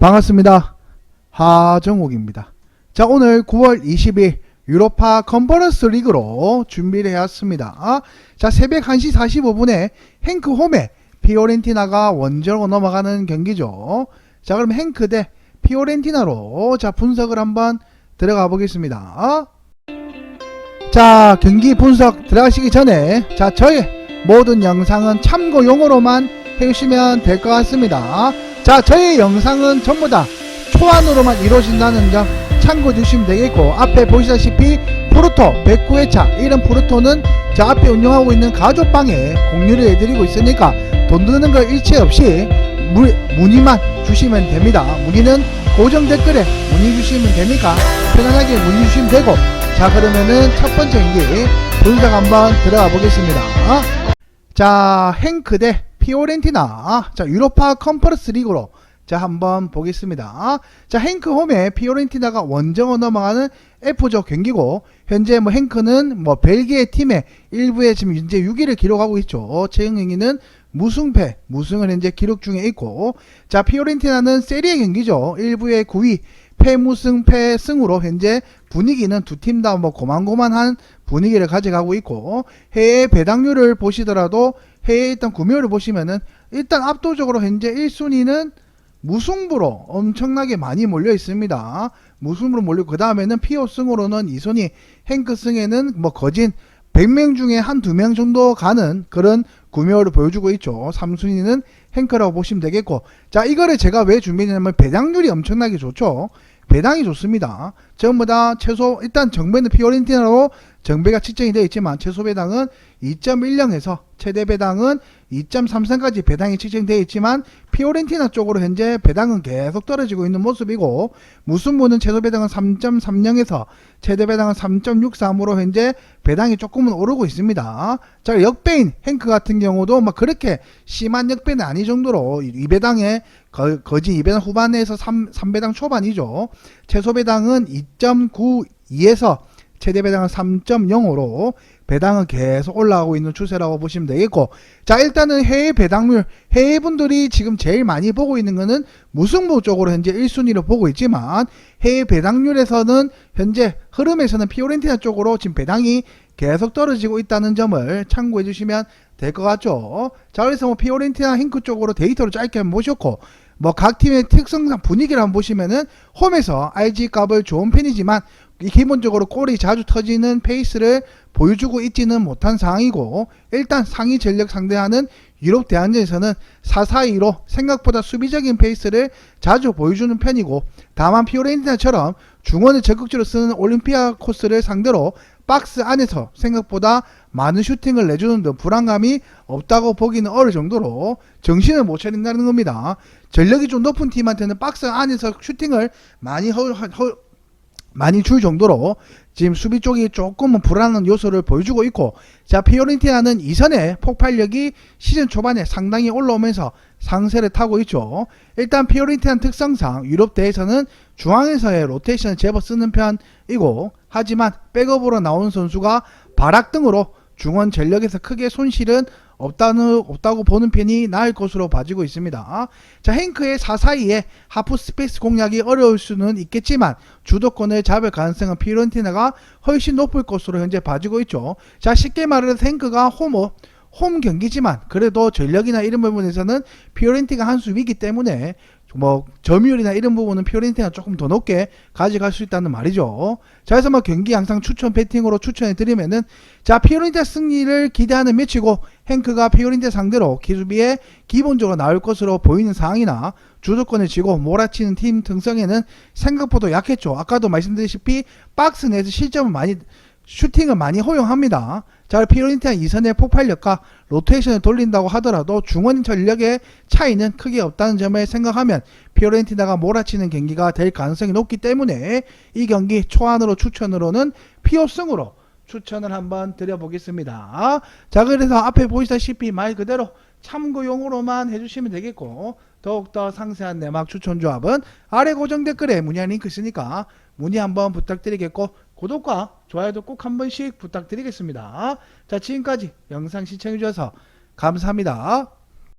반갑습니다. 하정욱입니다. 자, 오늘 9월 20일 유로파 컨퍼런스 리그로 준비를 해왔습니다. 아, 자, 새벽 1시 45분에 행크 홈에 피오렌티나가 원정으로 넘어가는 경기죠. 자, 그럼 행크 대 피오렌티나로 자, 분석을 한번 들어가 보겠습니다. 자, 경기 분석 들어가시기 전에 자, 저의 모든 영상은 참고용으로만 해주시면 될 것 같습니다. 자, 저희 영상은 전부 다 초안으로만 이루어진다는 점 참고해 주시면 되겠고, 앞에 보시다시피 프루토 109회차, 이런 프루토는 저 앞에 운영하고 있는 가족방에 공유를 해드리고 있으니까 돈 드는 거 일체 없이 무, 문의만 주시면 됩니다. 문의는 고정 댓글에 문의 주시면 되니까 편안하게 문의 주시면 되고, 자, 그러면은 첫 번째 경기 분석 한번 들어가 보겠습니다. 자, 행크 대 피오렌티나. 자, 유로파 컨퍼런스 리그로 자, 한번 보겠습니다. 자, 행크 홈에 피오렌티나가 원정으로 넘어가는 F조 경기고 현재 뭐 행크는 뭐 벨기에 팀의 일부에 지금 현재 6위를 기록하고 있죠. 최영 경기는 무승패, 무승을 현재 기록 중에 있고 자, 피오렌티나는 세리에 경기죠. 1부의 9위 패무승 패승으로 현재 분위기는 두 팀 다 뭐 고만고만한 분위기를 가져가고 있고 해외 배당률을 보시더라도 해외 일단 구매율을 보시면은 일단 압도적으로 현재 1순위는 무승부로 엄청나게 많이 몰려 있습니다. 무승부로 몰리고 그 다음에는 피오승으로는 2순위 행크승에는 뭐 거진 100명 중에 한 두 명 정도 가는 그런 구매율을 보여주고 있죠. 3순위는 행크라고 보시면 되겠고 자 이거를 제가 왜 준비했냐면 배당률이 엄청나게 좋죠. 배당이 좋습니다. 전부 다 최소 일단 정배는 피오렌티나로 정배가 측정이 되어 있지만 최소 배당은 2.10에서 최대 배당은 2.33까지 배당이 측정되어 있지만 피오렌티나 쪽으로 현재 배당은 계속 떨어지고 있는 모습이고 무승부는 최소 배당은 3.30에서 최대 배당은 3.63으로 현재 배당이 조금은 오르고 있습니다. 자 역배인 행크 같은 경우도 막 그렇게 심한 역배는 아니 정도로 이 배당에 거, 거진 2배당 후반에서 3, 3배당 초반이죠. 최소 배당은 2.92에서 최대 배당은 3.05로 배당은 계속 올라가고 있는 추세라고 보시면 되겠고 자 일단은 해외 배당률 해외 분들이 지금 제일 많이 보고 있는 거는 무승부 쪽으로 현재 1순위로 보고 있지만 해외 배당률에서는 현재 흐름에서는 피오렌티나 쪽으로 지금 배당이 계속 떨어지고 있다는 점을 참고해 주시면 될 것 같죠? 자 그래서 뭐 피오렌티나 힌크 쪽으로 데이터를 짧게 한번 보셨고 뭐각 팀의 특성상 분위기를 한번 보시면은 홈에서 IG 값을 좋은 편이지만 이 기본적으로 골이 자주 터지는 페이스를 보여주고 있지는 못한 상황이고 일단 상위 전력 상대하는 유럽 대항전에서는 4-4-2로 생각보다 수비적인 페이스를 자주 보여주는 편이고 다만 피오렌티나처럼 중원을 적극적으로 쓰는 올림피아 코스를 상대로 박스 안에서 생각보다 많은 슈팅을 내주는 등 불안감이 없다고 보기는 어려울 정도로 정신을 못 차린다는 겁니다. 전력이 좀 높은 팀한테는 박스 안에서 슈팅을 많이 허, 허, 많이 줄 정도로 지금 수비 쪽이 조금은 불안한 요소를 보여주고 있고 자 피오렌티나는 이전에 폭발력이 시즌 초반에 상당히 올라오면서 상세를 타고 있죠. 일단 피오렌티나 특성상 유럽 대회에서는 중앙에서의 로테이션을 제법 쓰는 편이고 하지만 백업으로 나오는 선수가 발악 등으로 중원 전력에서 크게 손실은 없다는, 없다고 보는 편이 나을 것으로 봐지고 있습니다. 자, 행크의 4사이에 하프 스페이스 공략이 어려울 수는 있겠지만 주도권을 잡을 가능성은 피오렌티나가 훨씬 높을 것으로 현재 봐지고 있죠. 자, 쉽게 말해서 행크가 홈어 홈 경기지만 그래도 전력이나 이런 부분에서는 피오렌티가 한 수 위기 때문에 뭐 점유율이나 이런 부분은 피오렌티나 조금 더 높게 가져갈 수 있다는 말이죠. 자, 그래서 뭐 경기 항상 추천 배팅으로 추천해 드리면은 자 피오렌티나 승리를 기대하는 매치고 행크가 피오렌티나 상대로 기수비에 기본적으로 나올 것으로 보이는 상황이나 주도권을 쥐고 몰아치는 팀 특성에는 생각보다 약했죠. 아까도 말씀드렸다시피 박스 내에서 실점을 많이 슈팅을 많이 허용합니다. 자, 피오렌티나 이선의 폭발력과 로테이션을 돌린다고 하더라도 중원 전력의 차이는 크게 없다는 점을 생각하면 피오렌티나가 몰아치는 경기가 될 가능성이 높기 때문에 이 경기 초안으로 추천으로는 피오승으로 추천을 한번 드려보겠습니다. 자, 그래서 앞에 보시다시피 말 그대로 참고용으로만 해주시면 되겠고 더욱더 상세한 내막 추천 조합은 아래 고정 댓글에 문의한 링크 있으니까 문의 한번 부탁드리겠고 구독과 좋아요도 꼭 한 번씩 부탁드리겠습니다. 자 지금까지 영상 시청해주셔서 감사합니다.